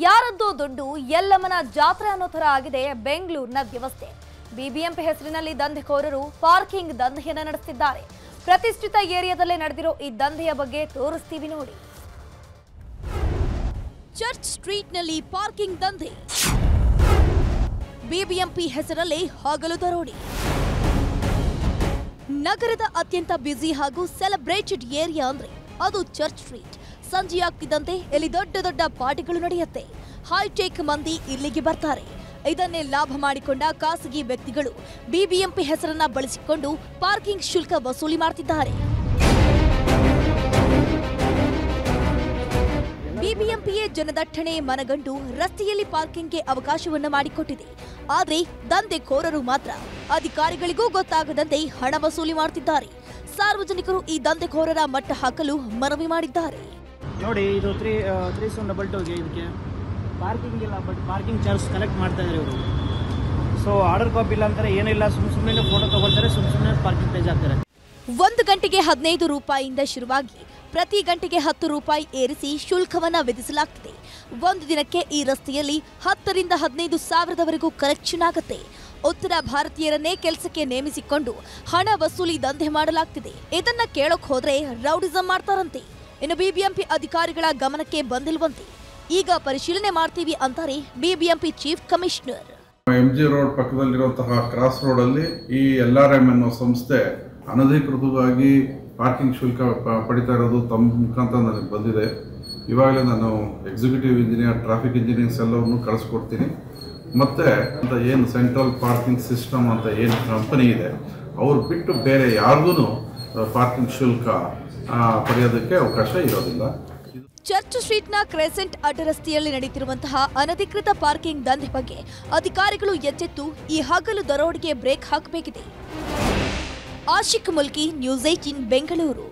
ಯಾರದ್ದೋ ದುಡ್ಡು ಎಲ್ಲಮ್ಮನ ಜಾತ್ರೆ ಅನ್ನೋ ಥರ ಆಗಿದೆ ಬೆಂಗಳೂರಿನ ವ್ಯವಸ್ಥೆ. ಬಿಬಿಎಂಪಿ ಹೆಸರಿನಲ್ಲಿ ದಂಧೆಕೋರರು ಪಾರ್ಕಿಂಗ್ ದಂಧೆಯನ್ನು ನಡೆಸುತ್ತಿದ್ದಾರೆ ಪ್ರತಿಷ್ಠಿತ ಏರಿಯಾದಲ್ಲೇ ನಡೆದಿರೋ ಈ ದಂಧೆಯ ಬಗ್ಗೆ ತೋರಿಸ್ತೀವಿ ನೋಡಿ. ಚರ್ಚ್ ಸ್ಟ್ರೀಟ್ನಲ್ಲಿ ಪಾರ್ಕಿಂಗ್ ದಂಧೆ. ಬಿಬಿಎಂಪಿ ಹೆಸರಲ್ಲಿ ಹಗಲು ದರೋಡಿ. ನಗರದ ಅತ್ಯಂತ ಬ್ಯುಸಿ ಹಾಗೂ ಸೆಲೆಬ್ರೇಟೆಡ್ ಏರಿಯಾ ಅಂದ್ರೆ ಅದು ಚರ್ಚ್ ಸ್ಟ್ರೀಟ್. ಸಂಜೆಯಾಗ್ತಿದ್ದಂತೆ ಇಲ್ಲಿ ದೊಡ್ಡ ದೊಡ್ಡ ಪಾರ್ಟಿಗಳು ನಡೆಯುತ್ತೆ. ಹೈಟೆಕ್ ಮಂದಿ ಇಲ್ಲಿಗೆ ಬರ್ತಾರೆ. ಇದನ್ನೇ ಲಾಭ ಮಾಡಿಕೊಂಡ ಖಾಸಗಿ ವ್ಯಕ್ತಿಗಳು ಬಿಬಿಎಂಪಿ ಹೆಸರನ್ನ ಬಳಸಿಕೊಂಡು ಪಾರ್ಕಿಂಗ್ ಶುಲ್ಕ ವಸೂಲಿ ಮಾಡ್ತಿದ್ದಾರೆ. ಬಿಬಿಎಂಪಿಯೇ ಜನದಟ್ಟಣೆ ಮನಗಂಡು ರಸ್ತೆಯಲ್ಲಿ ಪಾರ್ಕಿಂಗ್ಗೆ ಅವಕಾಶವನ್ನು ಮಾಡಿಕೊಟ್ಟಿದೆ. ಆದರೆ ದಂಧೆಕೋರರು ಮಾತ್ರ ಅಧಿಕಾರಿಗಳಿಗೂ ಗೊತ್ತಾಗದಂತೆ ಹಣ ವಸೂಲಿ ಮಾಡ್ತಿದ್ದಾರೆ. ಸಾರ್ವಜನಿಕರು ಈ ದಂಧೆಕೋರರ ಮಟ್ಟ ಹಾಕಲು ಮನವಿ ಮಾಡಿದ್ದಾರೆ. ನೋಡಿ, ಇದು ತ್ರೀ ತ್ರೀ ಸೆವೆನ್ ಡಬಲ್ ಟೂಗೆ ಇದಕ್ಕೆ ಪಾರ್ಕಿಂಗ್ ಇಲ್ಲ ಬಟ್ ಪಾರ್ಕಿಂಗ್ ಚಾರ್ಜ್ ಕಲೆಕ್ಟ್ ಮಾಡ್ತಾ ಇದ್ದಾರೆ ಇವರು. ಸೊ ಆರ್ಡರ್ ಕಾಪಿ ಇಲ್ಲ ಅಂತಾರೆ ಏನಿಲ್ಲ ಸುಮ್ಮ ಸುಮ್ಮನೆ ಫೋಟೋ ತಗೊಳ್ತಾರೆ ಸುಮ್ಮ ಸುಮ್ಮನೆ ಪಾರ್ಕಿಂಗ್ ಪೇಜ್ ಹಾಕ್ತಾರೆ. ಒಂದು ಗಂಟೆಗೆ ಹದಿನೈದು ರೂಪಾಯಿಯಿಂದ ಶುರುವಾಗಿ ಪ್ರತಿ ಗಂಟೆಗೆ ಹತ್ತು ರೂಪಾಯಿ ಏರಿಸಿ ಶುಲ್ಕವನ್ನ ವಿಧಿಸಲಾಗ್ತಿದೆ. ಒಂದು ದಿನಕ್ಕೆ ಈ ರಸ್ತೆಯಲ್ಲಿ ಹತ್ತರಿಂದ ಹದಿನೈದು ಸಾವಿರದವರೆಗೂ ಕಲೆಕ್ಷನ್ ಆಗುತ್ತೆ. ಉತ್ತರ ಭಾರತೀಯರನ್ನೇ ಕೆಲಸಕ್ಕೆ ನೇಮಿಸಿಕೊಂಡು ಹಣ ವಸೂಲಿ ದಂಧೆ ಮಾಡಲಾಗ್ತಿದೆ. ಇದನ್ನ ಕೇಳೋಕ್ ಹೋದ್ರೆ ರೌಡಿಸಂ ಮಾಡ್ತಾರಂತೆ. ಇನ್ನು ಬಿಬಿಎಂಪಿ ಅಧಿಕಾರಿಗಳ ಗಮನಕ್ಕೆ ಬಂದಿಲ್ವಂತೆ. ಈಗ ಪರಿಶೀಲನೆ ಮಾಡ್ತೀವಿ ಅಂತಾರೆ BBMP chief commissioner. M G road ಪಕ್ಕದಲ್ಲಿರುವಂತಹ cross road ಅಲ್ಲಿ ಈ ಎಲ್ ಆರ್ ಎಂ ಅನ್ನೋ ಸಂಸ್ಥೆ ಅನಧಿಕೃತವಾಗಿ ಪಾರ್ಕಿಂಗ್ ಶುಲ್ಕ ಪಡಿತಾ ಇರೋದು ತಮ್ಮ ಮುಖಾಂತರ ನನಗೆ ಬಂದಿದೆ. ಇವಾಗಲೇ ನಾನು ಎಕ್ಸಿಕ್ಯೂಟಿವ್ ಇಂಜಿನಿಯರ್, ಟ್ರಾಫಿಕ್ ಇಂಜಿನಿಯರ್ಸ್ ಎಲ್ಲವನ್ನು ಕಳಿಸ್ಕೊಡ್ತೀನಿ. ಮತ್ತು ಅಂತ ಏನು ಸೆಂಟ್ರಲ್ ಪಾರ್ಕಿಂಗ್ ಸಿಸ್ಟಮ್ ಅಂತ ಏನು ಕಂಪನಿ ಇದೆ, ಅವ್ರು ಬಿಟ್ಟು ಬೇರೆ ಯಾರಿಗೂ ಪಾರ್ಕಿಂಗ್ ಶುಲ್ಕ ಪಡೆಯೋದಕ್ಕೆ ಅವಕಾಶ ಇರೋದಿಲ್ಲ. ಚರ್ಚ್ ಸ್ಟ್ರೀಟ್ನ ಕ್ರೆಸೆಂಟ್ ಅಡ್ಡರಸ್ತೆಯಲ್ಲಿ ನಡೆಯುತ್ತಿರುವಂತಹ ಅನಧಿಕೃತ ಪಾರ್ಕಿಂಗ್ ದಂಧೆ ಬಗ್ಗೆ ಅಧಿಕಾರಿಗಳು ಎಚ್ಚೆತ್ತು ಈ ಹಗಲು ದರೋಡೆಗೆ break ಹಾಕಬೇಕಿದೆ. Ashik Mulki, news eighteen Bengaluru.